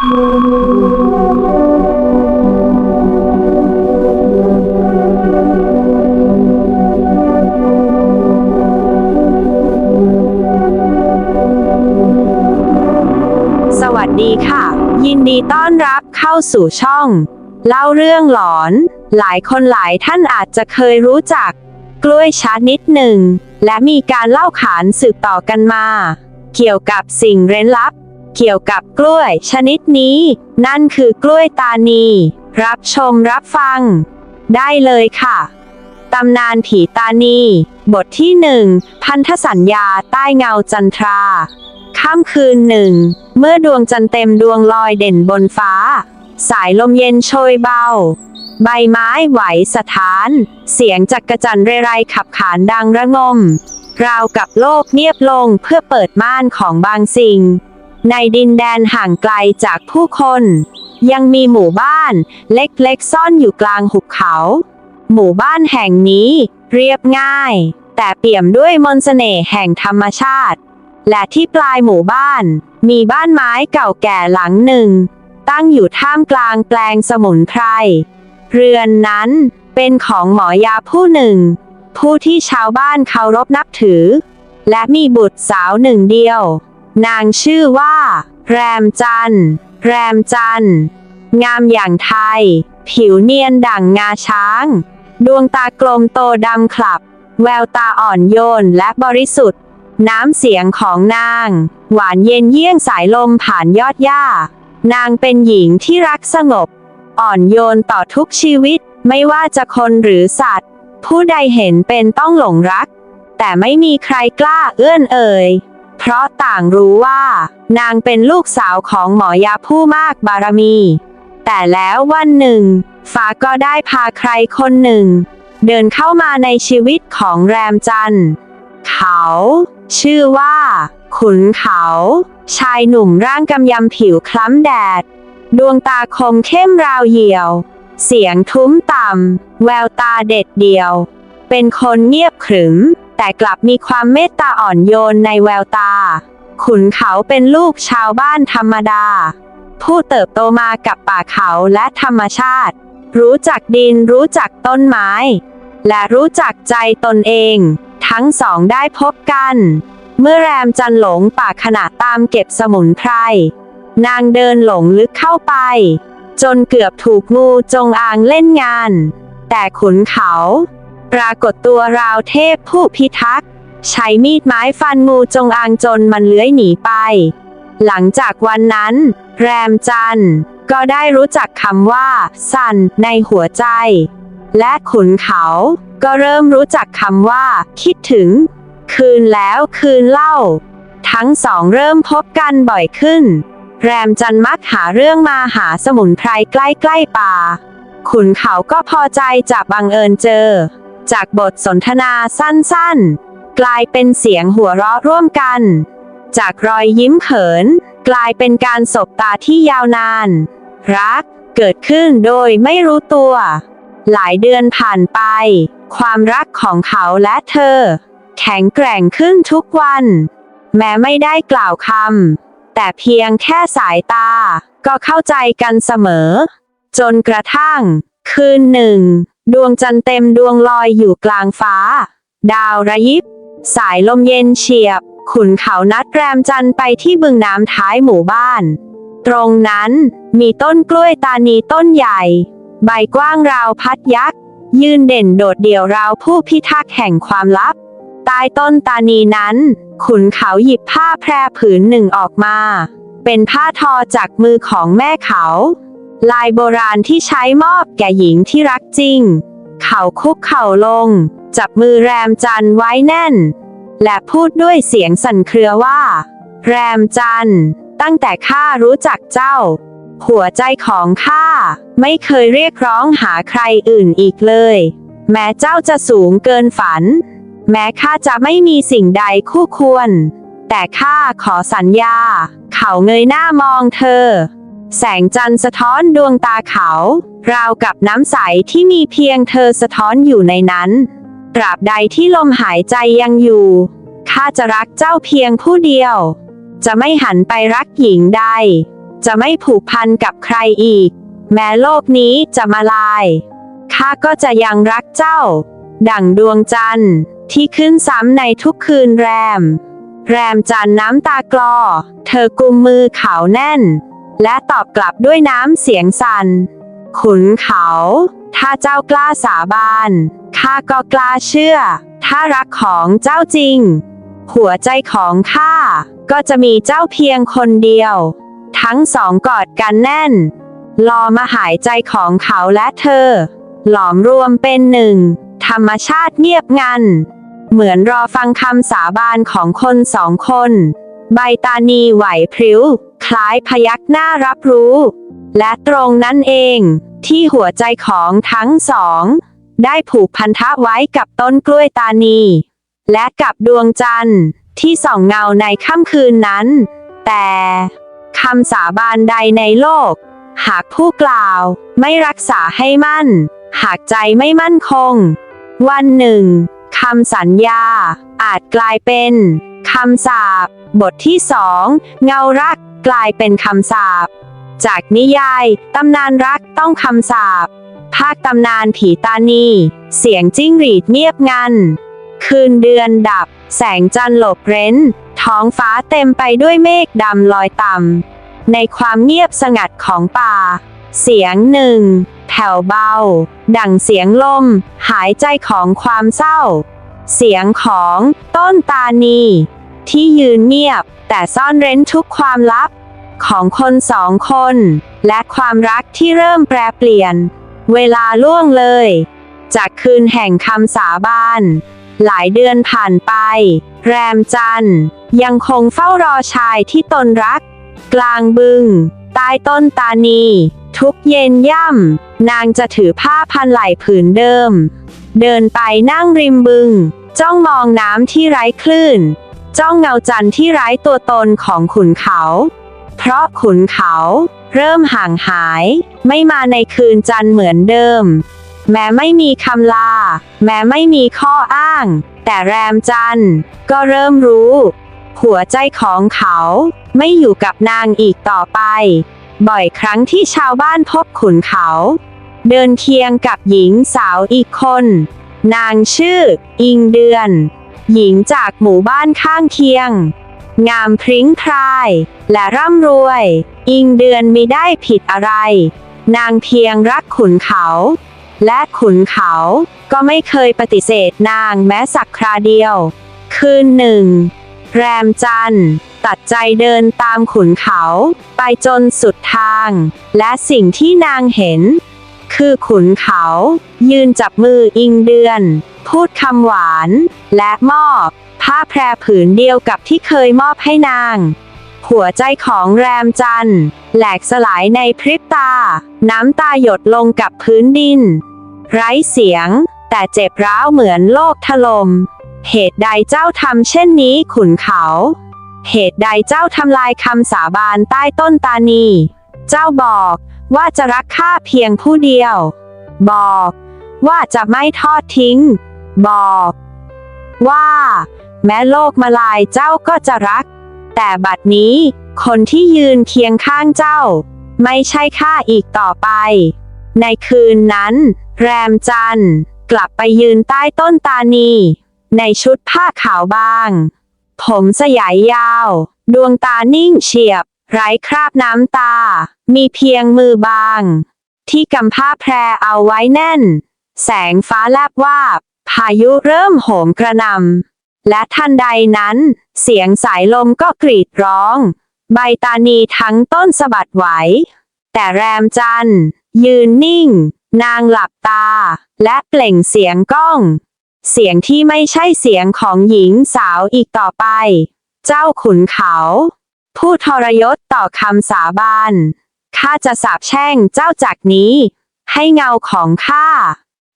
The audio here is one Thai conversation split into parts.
สวัสดีค่ะ ยินดีต้อนรับเข้าสู่ช่อง เล่าเรื่องหลอน หลายคนหลายท่านอาจจะเคยรู้จัก กล้วยชานิดหนึ่ง และมีการเล่าขานสืบต่อกันมา เกี่ยวกับสิ่งเร้นลับ เกี่ยวกับกล้วย ชนิดนี้ นั่นคือกล้วยตานี รับชมรับฟัง ได้เลยค่ะ ตำนานผีตานี บทที่หนึ่งพันธสัญญาใต้เงาจันทราค่ำคืนหนึ่ง เมื่อดวงจันทร์เต็มดวงลอยเด่นบนฟ้า สายลมเย็นโชยเบา ใบไม้ไหวสะท้าน เสียงจักกระจันเรไรขับขานดังระงม ราวกับโลกเงียบลงเพื่อเปิดม่านของบางสิ่ง ในดินแดนห่างไกลจากผู้คน ยังมีหมู่บ้าน เล็กๆซ่อนอยู่กลางหุบเขา หมู่บ้านแห่งนี้ เรียบง่าย แต่เปี่ยมด้วยมนต์เสน่ห์แห่งธรรมชาติ และที่ปลายหมู่บ้าน มีบ้านไม้เก่าแก่หลังหนึ่ง ตั้งอยู่ท่ามกลางแปลงสมุนไพรเรือนนั้นเป็นของหมอยาผู้หนึ่ง ผู้ที่ชาวบ้านเคารพนับถือ และมีบุตรสาวหนึ่งเดียว นางชื่อว่า แรมจันแรมจันงามอย่างไทย ผิวเนียนดั่งงาช้าง ดวงตากลมโตดำคลับ แววตาอ่อนโยนและบริสุทธิ์ น้ำเสียงของนาง หวานเย็นเยี่ยงสายลมผ่านยอดหญ้า นางเป็นหญิงที่รักสงบ อ่อนโยนต่อทุกชีวิต ไม่ว่าจะคนหรือสัตว์ ผู้ใดเห็นเป็นต้องหลงรัก แต่ไม่มีใครกล้าเอื้อนเอ่ย เพราะต่างรู้ว่า นางเป็นลูกสาวของหมอยาผู้มากบารมี แต่แล้ววันหนึ่ง ฟ้าก็ได้พาใครคนหนึ่ง เดินเข้ามาในชีวิตของแรมจันทร์เขา ชื่อว่า ขุนเขา ชายหนุ่มร่างกำยำผิวคล้ำแดด ดวงตาคมเข้มราวเหี่ยว เสียงทุ้มต่ำ แววตาเด็ดเดียว เป็นคนเงียบขรึม แต่กลับมีความเมตตาอ่อนโยนในแววตา ขุนเขาเป็นลูกชาวบ้านธรรมดา ผู้เติบโตมากับป่าเขาและธรรมชาติ รู้จักดินรู้จักต้นไม้ และรู้จักใจตนเอง ทั้งสองได้พบกัน เมื่อแรมจันหลงป่าขณะตามเก็บสมุนไพร นางเดินหลงลึกเข้าไป จนเกือบถูกงูจงอางเล่นงาน แต่ขุนเขา ปรากฏตัวราวเทพผู้พิทักษ์ใช้มีดไม้ฟันงูจงอางจนมันเลื้อยหนีไป หลังจากวันนั้น แรมจันก็ได้รู้จักคำว่า สั่นในหัวใจ และขุนเขาก็เริ่มรู้จักคำว่า คิดถึง คืนแล้วคืนเล่า ทั้งสองเริ่มพบกันบ่อยขึ้น แรมจันมักหาเรื่องมาหาสมุนไพรใกล้ๆป่า ขุนเขาก็พอใจจากบังเอิญเจอ จากบทสนทนาสั้นๆ กลายเป็นเสียงหัวเราะร่วมกัน จากรอยยิ้มเขิน กลายเป็นการสบตาที่ยาวนาน รักเกิดขึ้นโดยไม่รู้ตัว หลายเดือนผ่านไป ความรักของเขาและเธอ แข็งแกร่งขึ้นทุกวัน แม้ไม่ได้กล่าวคำแต่เพียงแค่สายตา ก็เข้าใจกันเสมอ จนกระทั่ง คืนหนึ่ง ดวงจันทร์เต็มดวงลอยอยู่กลางฟ้า ดาวระยิบ สายลมเย็นเฉียบ ขุนเขานัดแรมจันทร์ไปที่บึงน้ำท้ายหมู่บ้าน ตรงนั้นมีต้นกล้วยตานีต้นใหญ่ ใบกว้างราวพัดยักษ์ ยืนเด่นโดดเดี่ยวราวผู้พิทักษ์แห่งความลับ ใต้ต้นตานีนั้น ขุนเขาหยิบผ้าแพรผืนหนึ่งออกมา เป็นผ้าทอจากมือของแม่เขา ลายโบราณที่ใช้มอบแก่หญิงที่รักจริง เขาคุกเข่าลง จับมือแรมจันไว้แน่น และพูดด้วยเสียงสั่นเครือว่า แรมจันตั้งแต่ข้ารู้จักเจ้า หัวใจของข้าไม่เคยเรียกร้องหาใครอื่นอีกเลย แม้เจ้าจะสูงเกินฝัน แม้ข้าจะไม่มีสิ่งใดคู่ควร แต่ข้าขอสัญญา เขาเงยหน้ามองเธอ แสงจันทร์สะท้อนดวงตาเขา ราวกับน้ำใสที่มีเพียงเธอสะท้อนอยู่ในนั้น ตราบใดที่ลมหายใจยังอยู่ ข้าจะรักเจ้าเพียงผู้เดียว จะไม่หันไปรักหญิงใด จะไม่ผูกพันกับใครอีก แม้โลกนี้จะมาลาย ข้าก็จะยังรักเจ้า ดั่งดวงจันทร์ที่ขึ้นซ้ำในทุกคืนแรม แรมจันทร์น้ำตากลอ เธอกุมมือเขาแน่น และตอบกลับด้วยน้ำเสียงสัน่น ขุนเขา ถ้าเจ้ากล้าสาบานข้าก็กล้าเชื่อ ถ้ารักของเจ้าจริง หัวใจของข้าก็จะมีเจ้าเพียงคนเดียว ทั้งสองกอดกันแน่น รอมาหายใจของเขาและเธอ หลอมรวมเป็นหนึ่ง ธรรมชาติเงียบงัน เหมือนรอฟังคำสาบานของคนสองคน ใบตานีไหวพริ้ว ล้ายพยักหน้ารับรู้ และตรงนั้นเองที่หัวใจของทั้งสอง ได้ผูกพันธะไว้กับต้นกล้วยตานี และกับดวงจันทร์ที่ส่องเงาในค่ำคืนนั้น แต่คำสาบานใดในโลก หากผู้กล่าวไม่รักษาให้มั่น หากใจไม่มั่นคง วันหนึ่งคำสัญญา อาจกลายเป็นคำสาปบทที่สองเงารัก กลายเป็นคำสาป จากนิยาย ตำนานรักต้องคำสาป ภาคตำนานผีตานี เสียงจิ้งหรีดเงียบงัน คืนเดือนดับ แสงจันทร์หลบเร้น ท้องฟ้าเต็มไปด้วยเมฆดำลอยต่ำ ในความเงียบสงัดของป่า เสียงหนึ่ง แผ่วเบา ดังเสียงลม หายใจของความเศร้า เสียงของต้นตานี ที่ยืนเงียบ แต่ซ่อนเร้นทุกความลับ ของคนสองคน และความรักที่เริ่มแปรเปลี่ยน เวลาล่วงเลย จากคืนแห่งคำสาบานหลายเดือนผ่านไป แรมจันยังคงเฝ้ารอชายที่ตนรัก กลางบึง ใต้ต้นตานี ทุกเย็นย่ำ นางจะถือผ้าพันไหล่ผืนเดิม เดินไปนั่งริมบึง จ้องมองน้ำที่ไร้คลื่น จ้องเงาจันทร์ที่ไร้ตัวตนของขุนเขา เพราะขุนเขา เริ่มห่างหาย ไม่มาในคืนจันทร์เหมือนเดิม แม้ไม่มีคำลา แม้ไม่มีข้ออ้าง แต่แรมจันทร์ก็เริ่มรู้ หัวใจของเขาไม่อยู่กับนางอีกต่อไป บ่อยครั้งที่ชาวบ้านพบขุนเขา เดินเคียงกับหญิงสาวอีกคน นางชื่อ อิงเดือน หญิงจากหมู่บ้านข้างเคียง งามพริ้งพราย และร่ำรวย อิงเดือนไมิได้ผิดอะไร นางเพียงรักขุนเขา และขุนเขาก็ไม่เคยปฏิเสธนางแม้สักคราเดียว คืนหนึ่ง แรมจันทร์ตัดใจเดินตามขุนเขา ไปจนสุดทาง และสิ่งที่นางเห็น คือขุนเขา ยืนจับมืออิงเดือน พูดคำหวาน และมอบ ผ้าแพรผืนเดียวกับที่เคยมอบให้นาง หัวใจของแรมจันแหลกสลายในพริบตา น้ำตาหยดลงกับพื้นดิน ไร้เสียง แต่เจ็บร้าวเหมือนโลกถลม่มเหตุใดเจ้าทำเช่นนี้ขุนเขา เหตุใดเจ้าทำลายคำสาบานใต้ต้นตานี เจ้าบอกว่าจะรักข้าเพียงผู้เดียว บอกว่าจะไม่ทอดทิ้ง บอกว่า แม้โลกมาลายเจ้าก็จะรัก แต่บัดนี้ คนที่ยืนเคียงข้างเจ้า ไม่ใช่ข้าอีกต่อไป ในคืนนั้น แรมจันทร์กลับไปยืนใต้ต้นตานี ในชุดผ้าขาวบาง ผมสยายยาว ดวงตานิ่งเฉียบ ไร้คราบน้ำตา มีเพียงมือบาง ที่กำผ้าแพรเอาไว้แน่น แสงฟ้าแลบวาบ พายุเริ่มโหมกระหนำและทันใดนั้น เสียงสายลมก็กรีดร้อง ใบตานีทั้งต้นสะบัดไหว แต่แรมจันยืนนิ่ง นางหลับตา และเปล่งเสียงก้อง เสียงที่ไม่ใช่เสียงของหญิงสาวอีกต่อไป เจ้าขุนเขา ผู้ทรยศต่อคำสาบานข้าจะสาบแช่งเจ้าจากนี้ ให้เงาของข้า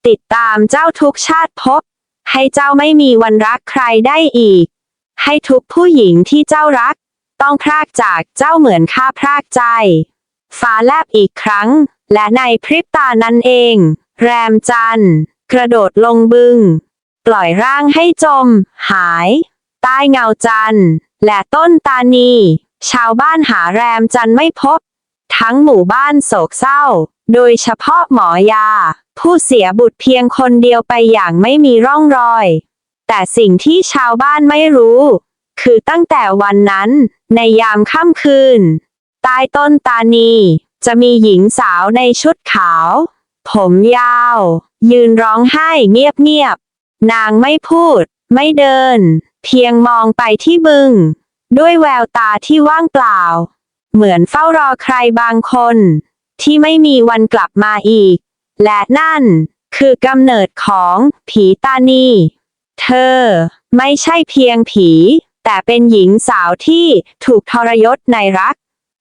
ติดตามเจ้าทุกชาติภพให้เจ้าไม่มีวันรักใครได้อีก ให้ทุกผู้หญิงที่เจ้ารัก ต้องพรากจากเจ้าเหมือนข้าพรากใจ ฟ้าแลบอีกครั้ง และในพริบตานั้นเอง แรมจันทร์กระโดดลงบึง ปล่อยร่างให้จม หาย ใต้เงาจันทร์และต้นตานี ชาวบ้านหาแรมจันทร์ไม่พบ ทั้งหมู่บ้านโศกเศร้า โดยเฉพาะหมอยา ผู้เสียบุตรเพียงคนเดียวไปอย่างไม่มีร่องรอย แต่สิ่งที่ชาวบ้านไม่รู้ คือตั้งแต่วันนั้น ในยามค่ำคืน ใต้ต้นตานี จะมีหญิงสาวในชุดขาว ผมยาว ยืนร้องไห้เงียบๆ นางไม่พูด ไม่เดิน เพียงมองไปที่บึง ด้วยแววตาที่ว่างเปล่า เหมือนเฝ้ารอใครบางคน ที่ไม่มีวันกลับมาอีก และนั่น คือกำเนิดของผีตานี เธอ ไม่ใช่เพียงผี แต่เป็นหญิงสาวที่ถูกทรยศในรัก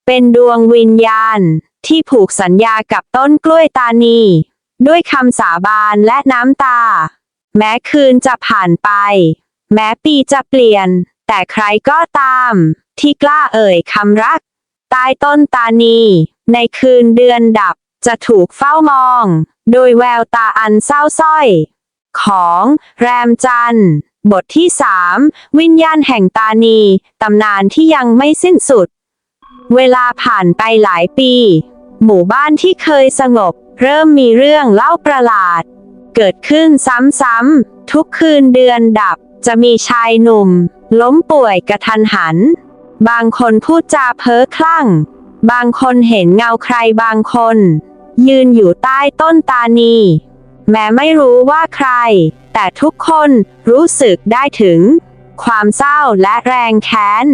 เป็นดวงวิญญาณ ที่ผูกสัญญากับต้นกล้วยตานี ด้วยคำสาบานและน้ำตา แม้คืนจะผ่านไป แม้ปีจะเปลี่ยน แต่ใครก็ตาม ที่กล้าเอ่ยคำรัก ใต้ต้นตานี ในคืนเดือนดับ จะถูกเฝ้ามอง โดยแววตาอันเศร้าส้อย ของแรมจันทร์บทที่สามวิญญาณแห่งตานี ตำนานที่ยังไม่สิ้นสุด เวลาผ่านไปหลายปี หมู่บ้านที่เคยสงบ เริ่มมีเรื่องเล่าประหลาด เกิดขึ้นซ้ำๆ ทุกคืนเดือนดับ จะมีชายหนุ่ม ล้มป่วยกระทันหัน บางคนพูดจาเพ้อคลั่ง บางคนเห็นเงาใครบางคน ยืนอยู่ใต้ต้นตานี แม้ไม่รู้ว่าใคร แต่ทุกคนรู้สึกได้ถึง ความเศร้าและแรงแค้น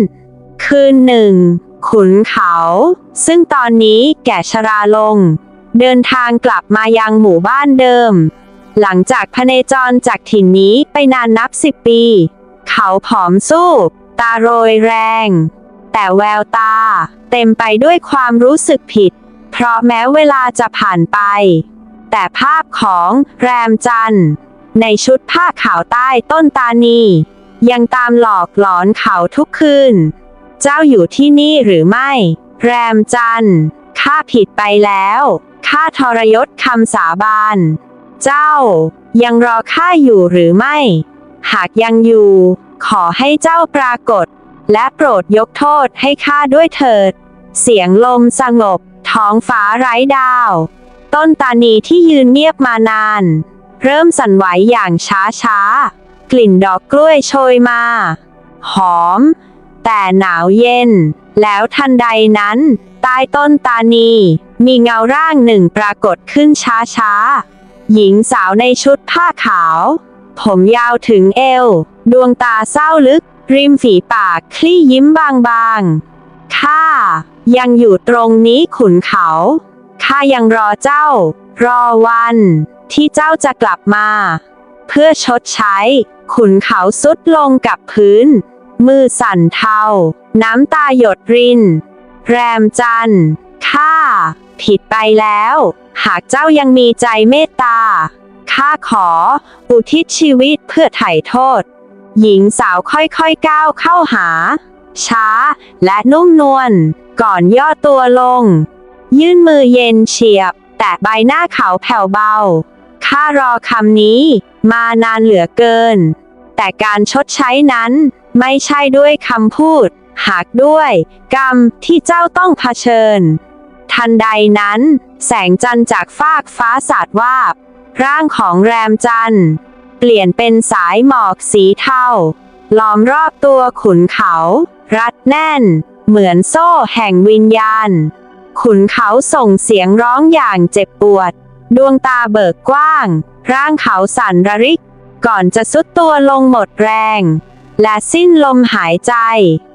คืนหนึ่ง ขุนเขา ซึ่งตอนนี้แก่ชราลง เดินทางกลับมายังหมู่บ้านเดิม หลังจากพเนจรจากถิ่นนี้ไปนานนับสิบปี เขาผอมสู้ ตาโรยแรง แต่แววตา เต็มไปด้วยความรู้สึกผิด เพราะแม้เวลาจะผ่านไป แต่ภาพของแรมจันทร์ในชุดผ้าขาวใต้ต้นตานียังตามหลอกหลอนเขาทุกคืน เจ้าอยู่ที่นี่หรือไม่ แรมจันทร์ข้าผิดไปแล้วข้าทรยศคำสาบาน เจ้า ยังรอข้าอยู่หรือไม่ หากยังอยู่ ขอให้เจ้าปรากฏ และโปรดยกโทษให้ข้าด้วยเถิด เสียงลมสงบ ท้องฟ้าไร้ดาว ต้นตานีที่ยืนเงียบมานาน เริ่มสั่นไหวอย่างช้าช้ากลิ่นดอกกล้วยโชยมา หอม แต่หนาวเย็น แล้วทันใดนั้น ใต้ต้นตานี มีเงาร่างหนึ่งปรากฏขึ้นช้าช้าหญิงสาวในชุดผ้าขาว ผมยาวถึงเอว ดวงตาเศร้าลึก ริมฝีปากคลี่ยิ้มบางๆ ข้า ยังอยู่ตรงนี้ขุนเขา ข้ายังรอเจ้า รอวัน ที่เจ้าจะกลับมา เพื่อชดใช้ ขุนเขาสุดลงกับพื้น มือสั่นเทา น้ำตาหยดริน แรมจันข้า ผิดไปแล้ว หากเจ้ายังมีใจเมตตาข้าขอ อุทิศชีวิตเพื่อไถ่โทษ หญิงสาวค่อยๆก้าวเข้าหา ช้า และนุ่มนวลก่อนย่อตัวลง ยื่นมือเย็นเฉียบ แต่ใบหน้าเขาแผ่วเบา ข้ารอคำนี้ มานานเหลือเกิน แต่การชดใช้นั้นไม่ใช่ด้วยคำพูด หากด้วย กรรมที่เจ้าต้องเผชิญ ทันใดนั้น แสงจันทร์จากฟากฟ้าสาดวาบ ร่างของแรมจันทร์ เปลี่ยนเป็นสายหมอกสีเทาล้อมรอบตัวขุนเขา รัดแน่น เหมือนโซ่แห่งวิญญาณ ขุนเขาส่งเสียงร้องอย่างเจ็บปวด ดวงตาเบิกกว้าง ร่างเขาสั่นระริก ก่อนจะสุดตัวลงหมดแรง และสิ้นลมหายใจ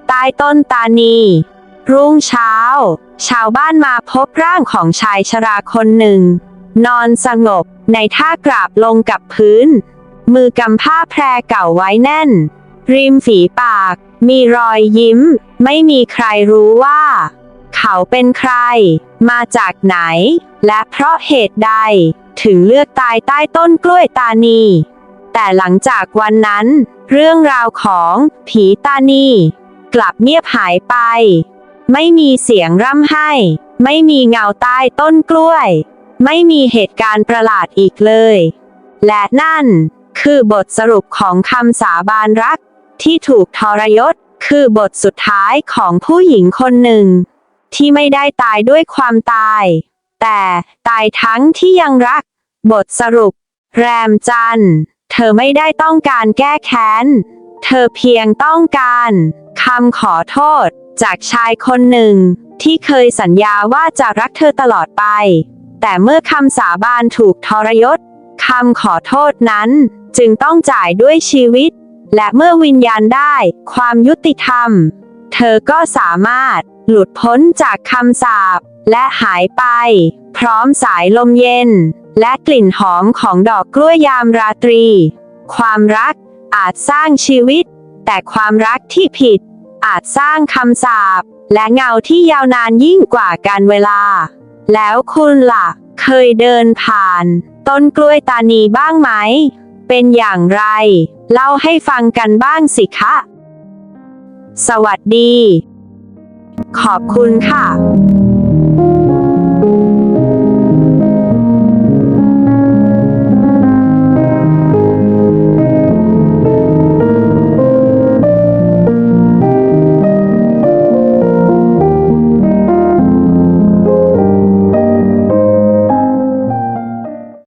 ใต้ต้นตานี รุ่งเช้า ชาวบ้านมาพบร่างของชายชราคนหนึ่ง นอนสงบในท่ากราบลงกับพื้น มือกำผ้าแพรเก่าไว้แน่น ริมฝีปาก มีรอยยิ้ม ไม่มีใครรู้ว่า เขาเป็นใคร มาจากไหน และเพราะเหตุใด ถึงเลือกตายใต้ต้นกล้วยตานี แต่หลังจากวันนั้น เรื่องราวของผีตานี กลับเงียบหายไป ไม่มีเสียงร่ำไห้ ไม่มีเงาใต้ต้นกล้วย ไม่มีเหตุการณ์ประหลาดอีกเลย และนั่น คือบทสรุปของคำสาบานรัก ที่ถูกทรยศ คือบทสุดท้ายของผู้หญิงคนหนึ่ง ที่ไม่ได้ตายด้วยความตาย แต่ตายทั้งที่ยังรัก บทสรุป แรมจันเธอไม่ได้ต้องการแก้แค้น เธอเพียงต้องการคำขอโทษ จากชายคนหนึ่ง ที่เคยสัญญาว่าจะรักเธอตลอดไป แต่เมื่อคำสาบานถูกทรยศคำขอโทษนั้น จึงต้องจ่ายด้วยชีวิต และเมื่อวิญญาณได้ ความยุติธรรม เธอก็สามารถ หลุดพ้นจากคำสาปและหายไป พร้อมสายลมเย็น และกลิ่นหอมของดอกกล้วยยามราตรี ความรักอาจสร้างชีวิต แต่ความรักที่ผิด อาจสร้างคำสาปและเงาที่ยาวนานยิ่งกว่าการเวลา แล้วคุณล่ะ เคยเดินผ่าน ต้นกล้วยตานีบ้างไหม เป็นอย่างไร เล่าให้ฟังกันบ้างสิคะ สวัสดี ขอบคุณค่ะ